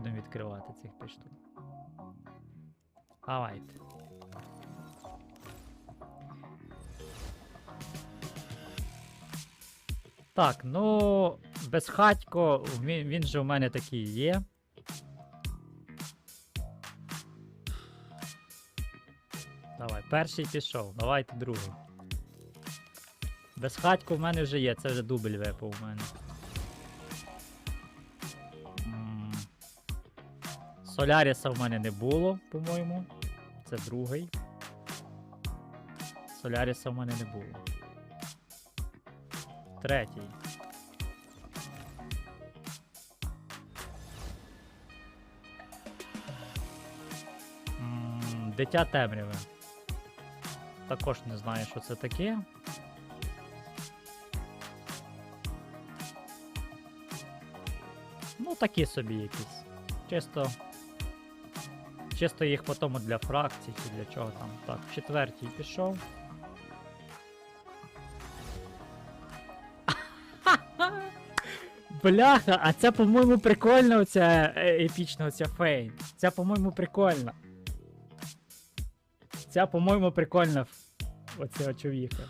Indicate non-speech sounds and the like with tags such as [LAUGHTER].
будемо відкривати цих 5 штук. Давайте. Так, ну, безхатько, він, він же у мене такий є. Давай, перший пішов, давайте другий. Безхатько в мене вже є, це вже дубль випав у мене. Соляріса в мене не було, по-моєму. Це другий. Соляріса в мене не було. Третій. Дитя темряви. Також не знаю, що це таке. Ну, такі собі якісь. Чисто. Чисто їх потім для фракцій чи для чого там. Так, четвертій пішов. [LAUGHS] Бляха, а це, по-моєму, прикольно оця е, епічна оця фейн. Ця, по-моєму, прикольна. Ця, по-моєму, прикольна. Оця очовіха.